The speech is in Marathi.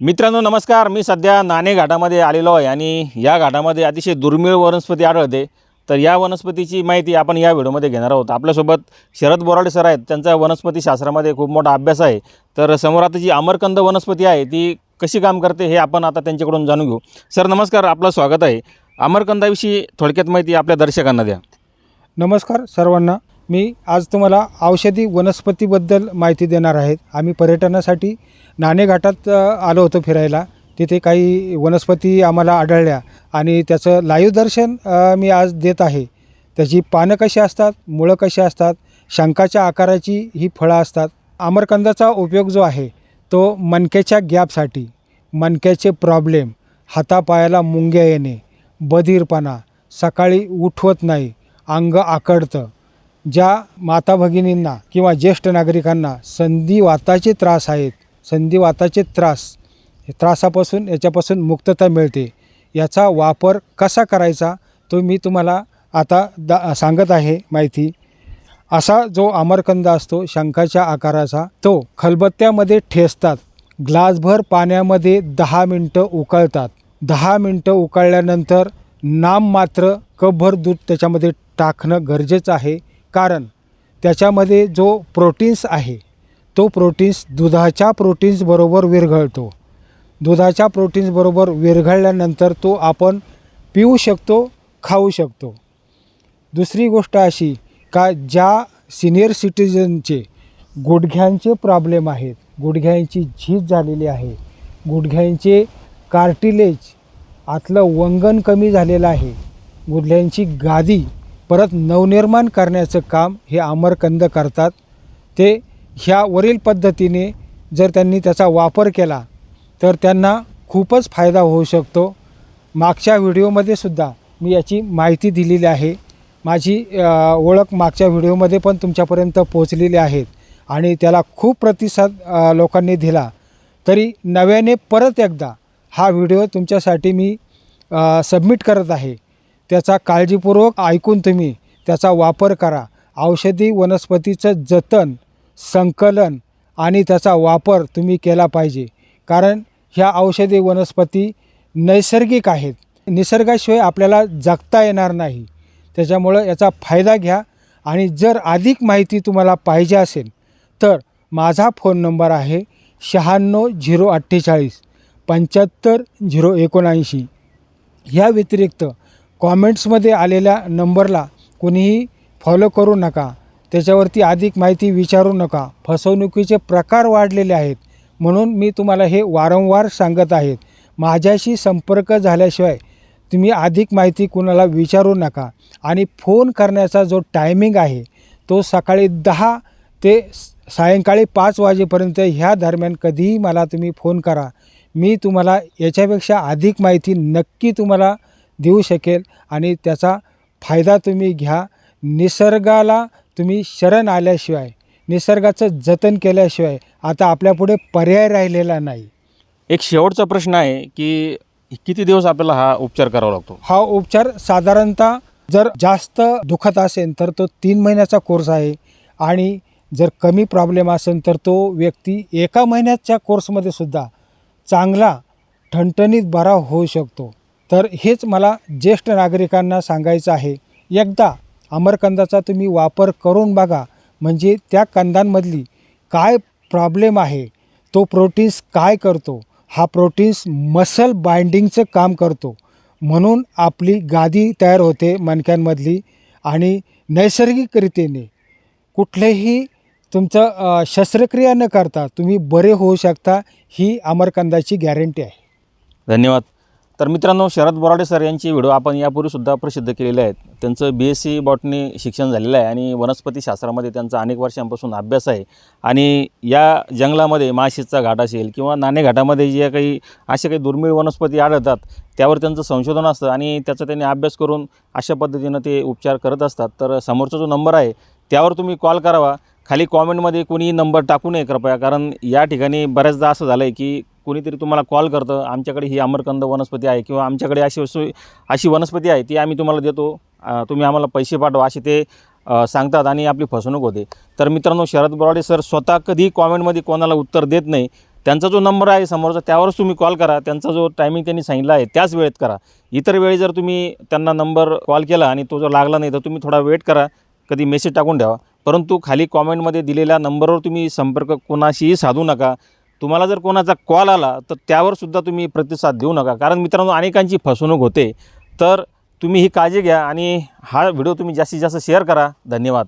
मित्रांनो नमस्कार. मी सध्या नाणे घाटामध्ये आलेलो आहे आणि या घाटामध्ये अतिशय दुर्मिळ वनस्पती आढळते. तर या वनस्पतीची माहिती आपण या व्हिडिओमध्ये घेणार आहोत. आपल्यासोबत शरद बोराडे सर आहेत. त्यांचा वनस्पती शास्त्रामध्ये खूप मोठा अभ्यास आहे. तर समोर आता जी अमरकंद वनस्पती आहे ती कशी काम करते हे आपण आता त्यांच्याकडून जाणून घेऊ. सर नमस्कार. आपलं स्वागत आहे. अमरकंदाविषयी थोडक्यात माहिती आपल्या दर्शकांना द्या. नमस्कार सर्वांना. मी आज तुम्हाला औषधी वनस्पतीबद्दल माहिती देणार आहेत आम्ही पर्यटनासाठी नाणेघाटात आलो होतो फिरायला. तिथे काही वनस्पती आम्हाला आढळल्या आणि त्याचं लाईव्ह दर्शन मी आज देत आहे. त्याची पानं कशी असतात मुळं कशी असतात शंखाच्या आकाराची ही फळं असतात आमरकंदाचा उपयोग जो आहे तो मणक्याच्या गॅपसाठी मणक्याचे प्रॉब्लेम हातापायाला मुंग्या येणे बधीरपणा सकाळी उठवत नाही अंग आकडतं ज्या माता भगिनींना किंवा ज्येष्ठ नागरिकांना संधिवाताचे त्रास आहेत संधिवाताचे त्रास त्रासापासून याच्यापासून मुक्तता मिळते याचा वापर कसा करायचा तो मी तुम्हाला आता दा सांगत आहे माहिती. असा जो अमरकंद असतो शंखाच्या आकाराचा तो खलबत्त्यामध्ये ठेचतात. ग्लासभर पाण्यामध्ये दहा मिनटं उकळतात. दहा मिनटं उकळल्यानंतर नाम मात्र कपभर दूध त्याच्यामध्ये टाकणं गरजेचं आहे. कारण त्याच्यामध्ये जो प्रोटीन्स आहे तो प्रोटीन्स दुधाच्या प्रोटीन्सबरोबर विरघळतो. दुधाच्या प्रोटीन्सबरोबर विरघळल्यानंतर तो आपण पिऊ शकतो खाऊ शकतो. दुसरी गोष्ट अशी का ज्या सिनियर सिटीजनचे गुडघ्यांचे प्रॉब्लेम आहेत गुडघ्यांची झीज झालेली आहे गुडघ्यांचे कार्टिलेज आतलं वंगण कमी झालेलं आहे गुडघ्यांची गादी परत नवनिर्माण करण्याचं काम हे अमरकंद करतात. ते ह्या वरील पद्धतीने जर त्यांनी त्याचा वापर केला तर त्यांना खूपच फायदा होऊ शकतो. मागच्या व्हिडिओमध्ये सुद्धा मी याची माहिती दिलेली आहे. माझी ओळख मागच्या व्हिडिओमध्ये पण तुमच्यापर्यंत पोहोचलेली आहेत आणि त्याला खूप प्रतिसाद लोकांनी दिला. तरी नव्याने परत एकदा हा व्हिडिओ तुमच्यासाठी मी सबमिट करत आहे. त्याचा काळजीपूर्वक ऐकून तुम्ही त्याचा वापर करा. औषधी वनस्पतीचं जतन संकलन आणि त्याचा वापर तुम्ही केला पाहिजे. कारण ह्या औषधी वनस्पती नैसर्गिक आहेत. निसर्गाशिवाय आपल्याला जगता येणार नाही. त्याच्यामुळं याचा फायदा घ्या आणि जर अधिक माहिती तुम्हाला पाहिजे असेल तर माझा फोन नंबर आहे शहाण्णव झिरो अठ्ठेचाळीस पंच्याहत्तर झिरो एकोणऐंशी. ह्या व्यतिरिक्त कॉमेंट्समध्ये आलेल्या नंबरला कोणीही फॉलो करू नका. त्याच्यावरती अधिक माहिती विचारू नका. फसवणुकीचे प्रकार वाढलेले आहेत. म्हणून मी तुम्हाला हे वारंवार सांगत आहेत माझ्याशी संपर्क झाल्याशिवाय तुम्ही अधिक माहिती कुणाला विचारू नका. आणि फोन करण्याचा जो टायमिंग आहे तो सकाळी दहा ते स- सायंकाळी पाच वाजेपर्यंत ह्या दरम्यान कधीही मला तुम्ही फोन करा. मी तुम्हाला याच्यापेक्षा अधिक माहिती नक्की तुम्हाला देऊ शकेल आणि त्याचा फायदा तुम्ही घ्या. निसर्गाला तुम्ही शरण आल्याशिवाय निसर्गाचं जतन केल्याशिवाय आता आपल्यापुढे पर्याय राहिलेला नाही. एक शेवटचा प्रश्न आहे की किती दिवस आपल्याला हा उपचार करावा लागतो? हा उपचार साधारणतः जर जास्त दुखत असेल तर तो तीन महिन्याचा कोर्स आहे आणि जर कमी प्रॉब्लेम असेल तर तो व्यक्ती एका महिन्याच्या कोर्समध्ये सुद्धा चांगला ठणठणीत बरा होऊ शकतो. तर हेच मला ज्येष्ठ नागरिकांना सांगायचं आहे. एकदा अमरकंदाचा तुम्ही वापर करून बघा म्हणजे त्या कंदांमधली काय प्रॉब्लेम आहे तो प्रोटीन्स काय करतो हा प्रोटीन्स मसल बाइंडिंगचं काम करतो. म्हणून आपली गादी तयार होते मणक्यांमधली आणि नैसर्गिकरितीने. कुठलेही तुमचं शस्त्रक्रिया न करता तुम्ही बरे होऊ शकता ही अमरकंदाची गॅरंटी आहे. धन्यवाद. तर मित्रांनो शरद बोराडे सर यांची व्हिडिओ आपण यापूर्वीसुद्धा प्रसिद्ध केलेले आहेत. त्यांचं बी एस सी बॉटनी शिक्षण झालेलं आहे आणि वनस्पतीशास्त्रामध्ये त्यांचा अनेक वर्षांपासून अभ्यास आहे. आणि या जंगलामध्ये माशीचा घाट असेल किंवा नाणे घाटामध्ये जे काही असे काही दुर्मिळ वनस्पती आढळतात त्यावर त्यांचं संशोधन असतं आणि त्याचा त्यांनी अभ्यास करून अशा पद्धतीनं ते उपचार करत असतात. तर समोरचा जो नंबर आहे त्यावर तुम्ही कॉल करावा. खाली कॉमेंटमध्ये कोणी नंबर टाकू नये कृपया. कारण या ठिकाणी बऱ्याचदा असं झालं आहे की कोणीतरी तुम्हाला कॉल करतं आमच्याकडे ही अमरकंद वनस्पती आहे किंवा आमच्याकडे अशी वस्तू अशी वनस्पती आहे ती आम्ही तुम्हाला देतो. तुम्ही आम्हाला पैसे पाठवा असे ते सांगतात आणि आपली फसवणूक होते. तर मित्रांनो शरद बोराडे सर स्वतः कधी कॉमेंटमध्ये कोणाला उत्तर देत नाही. त्यांचा जो नंबर आहे समोरचा त्यावरच तुम्ही कॉल करा. त्यांचा जो टायमिंग त्यांनी सांगितला आहे त्याच वेळेत करा. इतर वेळी जर तुम्ही त्यांना नंबर कॉल केला आणि तो जर लागला नाही तर तुम्ही थोडा वेट करा. कधी मेसेज टाकून ठेवा. परंतु खाली कॉमेंटमध्ये दिलेल्या नंबरवर तुम्ही संपर्क कोणाशीही साधू नका. तुम्हाला जर कोणाचा कॉल आला तर त्यावरसुद्धा तुम्ही प्रतिसाद देऊ नका. कारण मित्रांनो अनेकांची फसवणूक होते. तर तुम्ही ही काळजी घ्या आणि हा व्हिडिओ तुम्ही जास्तीत जास्त शेअर करा. धन्यवाद.